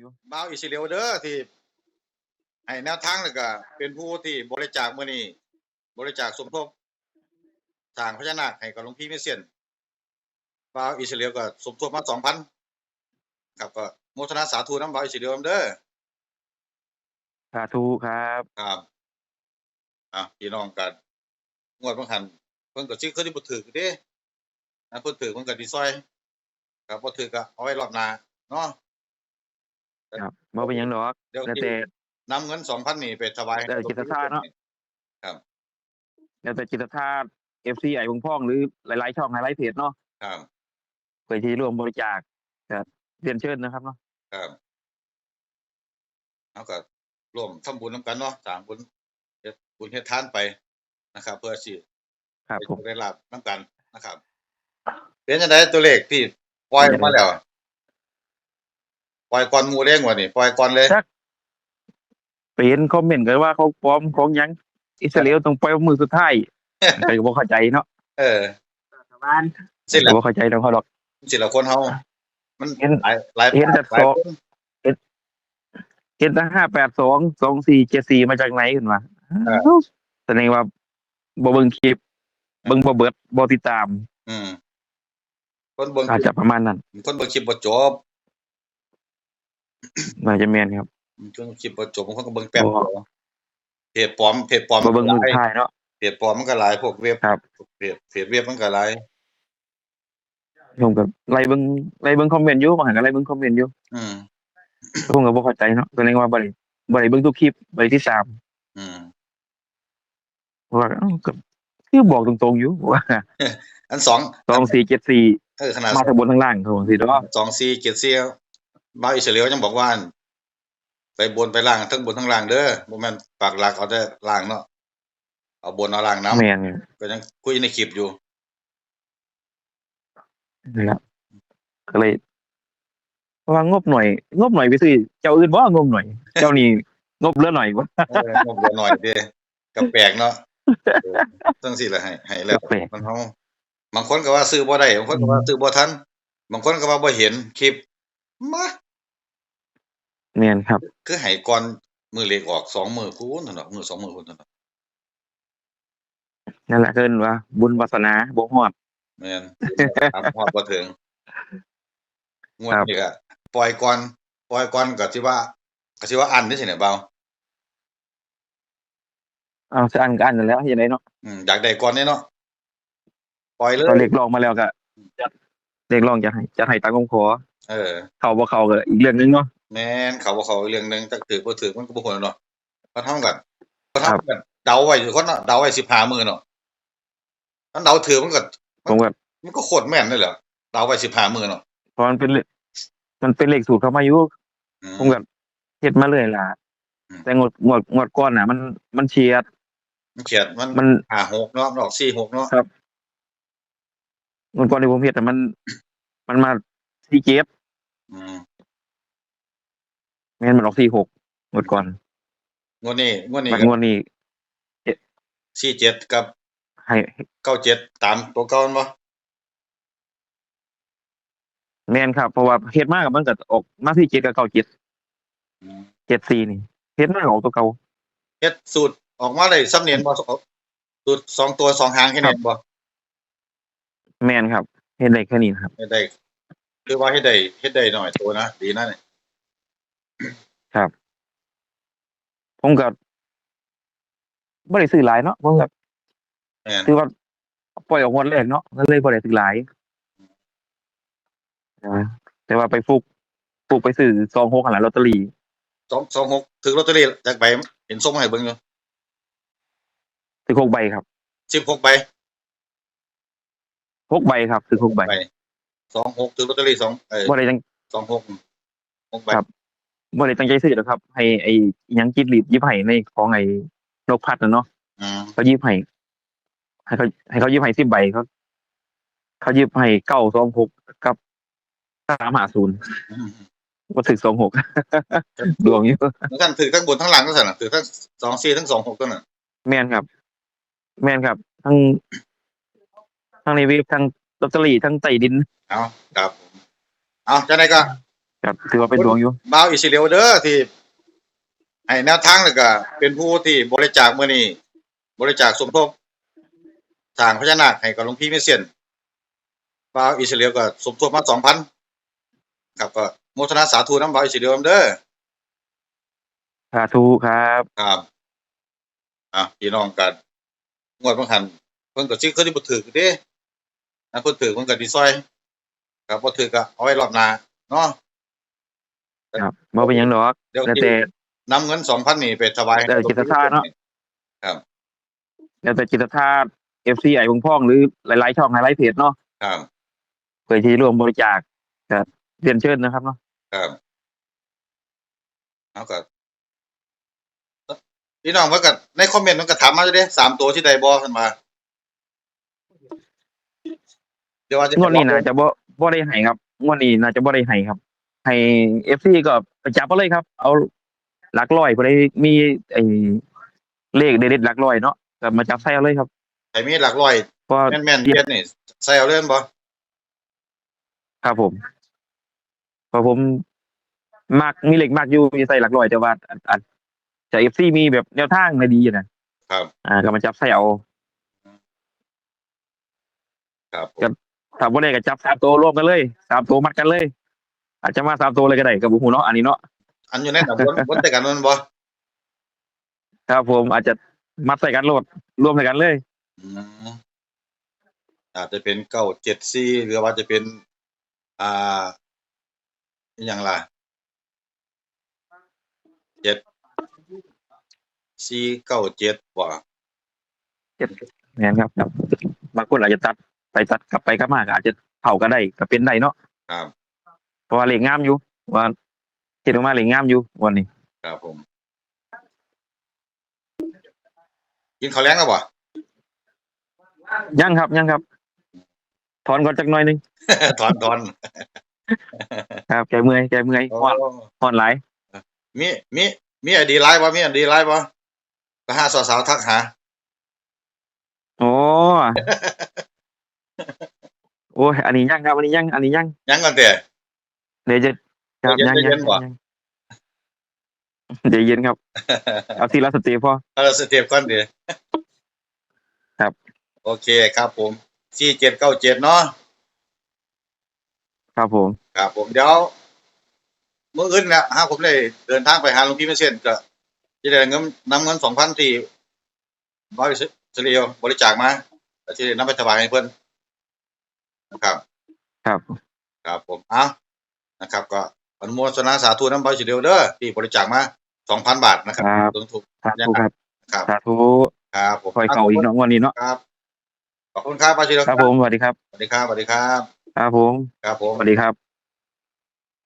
อยู่บ่าวอิสราเอลเด้อที่ให้แนวทางแล้วก็เป็นผู้ที่บริจาคมื้อนี้บริจาคสมทบสร้างพญานาคให้กับหลวงพี่เมเซียนบ่าวอิสราเอลก็สมทบมา2,000ครับก็โมทนาสาธุนำบ่าวอิสราเอลนำเด้อสาธุครับครับอะพี่น้องกันงวดบางหันเพิ่นก็ชื่อเขาที่บ่ถูกเด้อันเพิ่นถูกเพิ่นก็สิซอยครับบ่ถูกก็เอาไว้รอบหน้าเนาะ ครับบ่เป็นหยังดอกเดี๋ยวแล้วสิแต่นำเงิน2,000นี่ไปถวายให้แต่จิตศรัทธาเนาะแล้วแต่จิตศรัทธา FC ไอ้วงพ้องหรือหลายๆช่องหลายๆเพจเนาะครับเพื่อที่ร่วมบริจาคก็เรียนเชิญนะครับเนาะครับเอาก็ร่วมทำบุญนํกันเนาะสร้างบุญเฮ็ดบุญเฮ็ดทานไปนะครับ เพื่อสิครับได้ผม ได้รับนํกันนะครับ เป็นจังไดตัวเลขที่ปล่อยออกมาแล้ว ปล่อยก่อนหมู่เด้งว่านี่ปล่อยก่อนเลยไปเห็นคอมเมนต์กันว่าเขาปลอมของหยังอิสราเอลต้องปล่อยมือสุดท้ายก็บ่เข้าใจเนาะเออบ้านสิละบ่เข้าใจนำเขาดอกสิละคนเฮามันเห็นหลายหลายเห็นแต่หลายโซคนเห็นแต่582 2474มาจากไหนขึ้นมาแสดงว่าบ่เบิ่งคลิปเบิ่งบ่เบิดบ่ติดตาม อืมคนเบิ่งอาจจะประมาณนั้น คนเบิ่งคลิปบ่จบ น่าจะแม่นครับคนคลิปบ่จบบางคนก็เบิ่งแป๊บบ่เดียวเพจปลอมเพจปลอมบ่เบิ่งมือหลายท้ายเนาะเพจปลอมมันก็หลายพวกเว็บครับเพจเพจเว็บมันก็หลายผมก็ไล่เบิ่งไล่เบิ่งคอมเมนต์อยู่บางหันก็ไล่เบิ่งคอมเมนต์อยู่อืมผมก็บ่เข้าใจเนาะแสดงว่าบ่ได้บ่ได้เบิ่งทุกคลิปบ่ได้ที่ตามอืมเพราะว่าเอ้าก็คือบอกตรงๆอยู่ว่าอันสอง2474เออขนาดมาทั้งบนทั้งล่างเขาสิเนาะสองสี่เจ็ดสี่ บ่าวอิสราเอลยังบอกว่าอั่นไปบนไปล่างทั้งบนทั้งล่างเด้อบ่แม่นปากหลักเอาแต่ล่างเนาะเอาบนเอาล่างนํแม่นก็ยังคุยในคลิปอยู่นี่ล่ะก็เลยเพราะว่างบหน่อย งบหน่อยไปซื้อเจ้าอื่นบ่งบหน่อย เจ้านี่งบเหลือหน่อยบ่เอองบเหลือหน่อยเด้ก็แปลกเนาะเออจังซี่ล่ะให้ให้แล้วแปลกมันเฮาบางคนก็ว่าซื้อบ่ได้บางคนก็ว่าซื้อบ่ทันบางคนก็ว่าบ่เห็นคลิปมา แม่นครับ คือให้ก่อนมือเลขออกสองมือคูณเท่านั้นมือสองมือคูณเท่านั้นนั่นแหละเกินว่า บุญวาสนาบ่ฮอด แม่นตามฮอดบ่ถึง งวดครับ นี้ก็ปล่อยก่อน ปล่อยก่อนก็สิว่า ก็สิว่าอันนี่สิเนี่ยเบาเอาซะอันก็อันนั่นแหล้ว เฮ็ดได้เนาะ อืม อยากได้ก่อนนี่เนาะ ปล่อยเลตอยนเลขลองมาแล้วก็เลขลองจะให้จะให้ตามคำขอ เออ เข้าบ่เข้าก็อีกเรื่องหนึงเนาะ แม่นเขาบ่เขาเรื่องหนึงจักถือบ่ถือมันก็บ่ควรเนาะก็ทำกันก็ครัทำบกันเดาไว้อยู่คนเนาะเดาไว้15มื้อเนาะมันเดาถือมันก็ผมก็มันก็โคตรแม่นเลยเหรอเดาไว้15มื้อเนาะเพราะมันเป็นเลขมันเป็นเลขสูตรเข้ามาอยู่อืมผมก็เฮ็ดมาเรื่อยล่ะ อืม แต่งวดงวดงวดก่อนน่ะ มันมันเฉียด มันเขียนมันมัน 56เนาะมันออก46เนาะงวดก่อนที่ผมเฮ็ดน่ะมัน มันมาที่เจ็ดอืม แม่นมันออกที่หกงวดก่อนงวดนี้งวดนี้มันก็งวดนี้47กับให้97ตามตัวเก่าแม่นบ่แม่นครับ เพราะว่าเฮ็ดมากับมันก็ออกมาที่เจ็ดกับเก้าเจ็ดอืมเจ็ดสี่นี่เฮ็ดมาก็ออกตัวเก่าเฮ็ดสูตรออกมาได้สำเนียนบ่สูตรสองตัวสองหางแค่นี้บ่แม่นครับเฮ็ดได้แค่นี้นะครับเฮ็ดได้คือว่าเฮ็ดได้เฮ็ดได้หน่อยตัวนะดีนะเนี่ย ผมก็บ่ได้ซื้อหลายเนาะผมก็แม่นถือว่าปล่อยออกงวดแรกเนาะก็เลยบ่ได้ซื้อหลายนะแต่ว่าไปฟุกฟุกไปซื้อซองหกหันหลังลอตเตอรี่สองสองหกถึงลอตเตอรี่จากใบเห็นส่งมาให้เบิ่งอยู่ซื้อหกใบครับ16ใบหกใบครับซื้อหกใบสองหกถึงลอตเตอรี่สองเอ้ยบ่ได้จัง สองหกหกใบครับ บ่ได้ตั้งใจซื้อหรอกครับให้ไอ้อิหยังจิตหลีดยิบให้ในของไอ้นกพัดน่ะเนาะอืมเขายิบให้ให้เขาให้เขายิบให้10ใบเขาเขายิบให้เก้าสองหกกับสามหาศูนย์อืมบ่ถึกสองหกดวงอยู่แล้วท่านถือทั้งบนทั้งหลังก็สั่นน่ะถือทั้งสองสี่ทั้งสองหกตัวน่ะแม่นครับ แม่นครับ ทั้งทั้งในเว็บทั้งลอตเตอรี่ทั้งใต้ดิน เอาครับผมเอาจังไดก็ ครับถือว่าเป็นดวงอยู่บ่าวอิสราเอลเด้อที่ให้แนวทางแล้วก็เป็นผู้ที่บริจาคมื้อนี้บริจาคสมทบสร้างพญานาคให้กับหลวงพี่เมเซียนบ่าวอิสราเอลก็สมทบมา2,000ครับก็โมทนาสาธุนำบ่าวอิสราเอลนำเด้อสาธุครับครับอะพี่น้องกันงวดบางหันเพิ่นก็สิเคยสิบ่ถูกเด้นะเพิ่นถูกเพิ่นก็สิซอยครับบ่ถูกก็เอาไว้รอบหน้าเนาะ ครับบ่เป็นหยังดอกเดี๋ยวแล้วสิแต่นำเงิน2,000นี่ไปถวายให้แต่จิตศรัทธาเนาะครับ แล้วแต่จิตศรัทธา FC ไอ้พงพ่องหรือหลายๆช่องหลายๆเพจเนาะครับเพื่อที่ร่วมบริจาคก็เรียนเชิญนะครับเนาะครับเอาก็พี่น้องว่าก็ในคอมเมนต์มันก็ถามมาอยู่เด้สามตัวที่ใดบ่ขึ้นมา เดี๋ยวว่าจะงวดนี้น่าจะบ่บ่ได้ให้ครับงวดนี้น่าจะบ่ได้ให้ครับ ให้ FC ก็ไปจับเอาเลยครับ เอาหลักร้อยบ่ได้มีไอ้เลขเด็ดๆหลักร้อยเนาะก็มาจับใส่เอาเลยครับใครมีหลักร้อยเพราะแม่นๆเด็ดนี่ใส่เอาเล่นบ่ครับผมเพราะผมมักมีเลขมักอยู่มีใส่หลักร้อยแต่ว่าอันอันจะ FC มีแบบแนวทางในดีนะครับ อ่าก็มาจับใส่เอาครับผมถ้าบ่ได้ก็จับสามตัวรวมกันเลยสามตัวมัดกันเลย อาจจะมาสามตัวเลยก็ได้กับบุหูเนาะอันนี้เนาะอันอยู่ในน่ะบนบนแต่กันมันบ่ครับผมอาจจะมัดใส่กันโหลดรวมใส่กันเลยอืมอาจจะเป็นเก้าเจ็ดสี่หรือว่าจะเป็น อ่าอหย่างล่ะเจ็ดสี่เก้าเจ็ดบ่แม่นครับครับบางคนอาจจะตัดไปตัดกลับไปกลับมาก็อาจจะเผาก็ได้ก็เป็นได้เนาะครับ เพราะว่าเหล็กงามอยู่ว่าเห็นออกมาเหล็กงามอยู่วันนี้ครับผมกินข้าวแล้งแล้วบ่ยังครับยังครับ ถอนก่อนจักหน่อยหนึง ถอนถอนครับแกเมื่อยแกเมื่อยโอ้ถอนถอนหลายมีมีมีไอดีไลน์บ่มีไอดีไลน์บ่ก็หาสาวๆทักหา โอ้โอ้ยอันนี้ยังครับอันนี้ยังอันนี้ยัง ยังกันแต่ เดี๋ยวจะครับใจยังเย็ยังนๆบ่ยังเดี๋ยวเย็นครับ เอาทีละสเต็ปพอเออสเต็ปก่อนเด้ครับ โอเคครับผม4797เนาะครับผมครับผมเดี๋ยวมื้ออื่นเนี่ยหาผมได้เดินทางไปหาหลวงพี่เมเซนก็จะได้เงินนำเงิน2,000ที่บริษัทเรียวบริจาคมาก็สิได้นำไปถวายให้เพิ่นนะครับ ครับ ครับผมเอา นะครับ ก็อนุโมทนาสาธุน้ำบริษัทเรียวเด้อที่บริจาคมา2,000บาทนะครับครับลงทุนสาธุครับครับสาธุครับผมคอยเข่าอีกเนาะวันนี้เนาะครับขอบคุณครับบริษัทเรียวครับผมสวัสดีครับสวัสดีครับสวัสดีครับครับผมครับผมสวัสดีครับ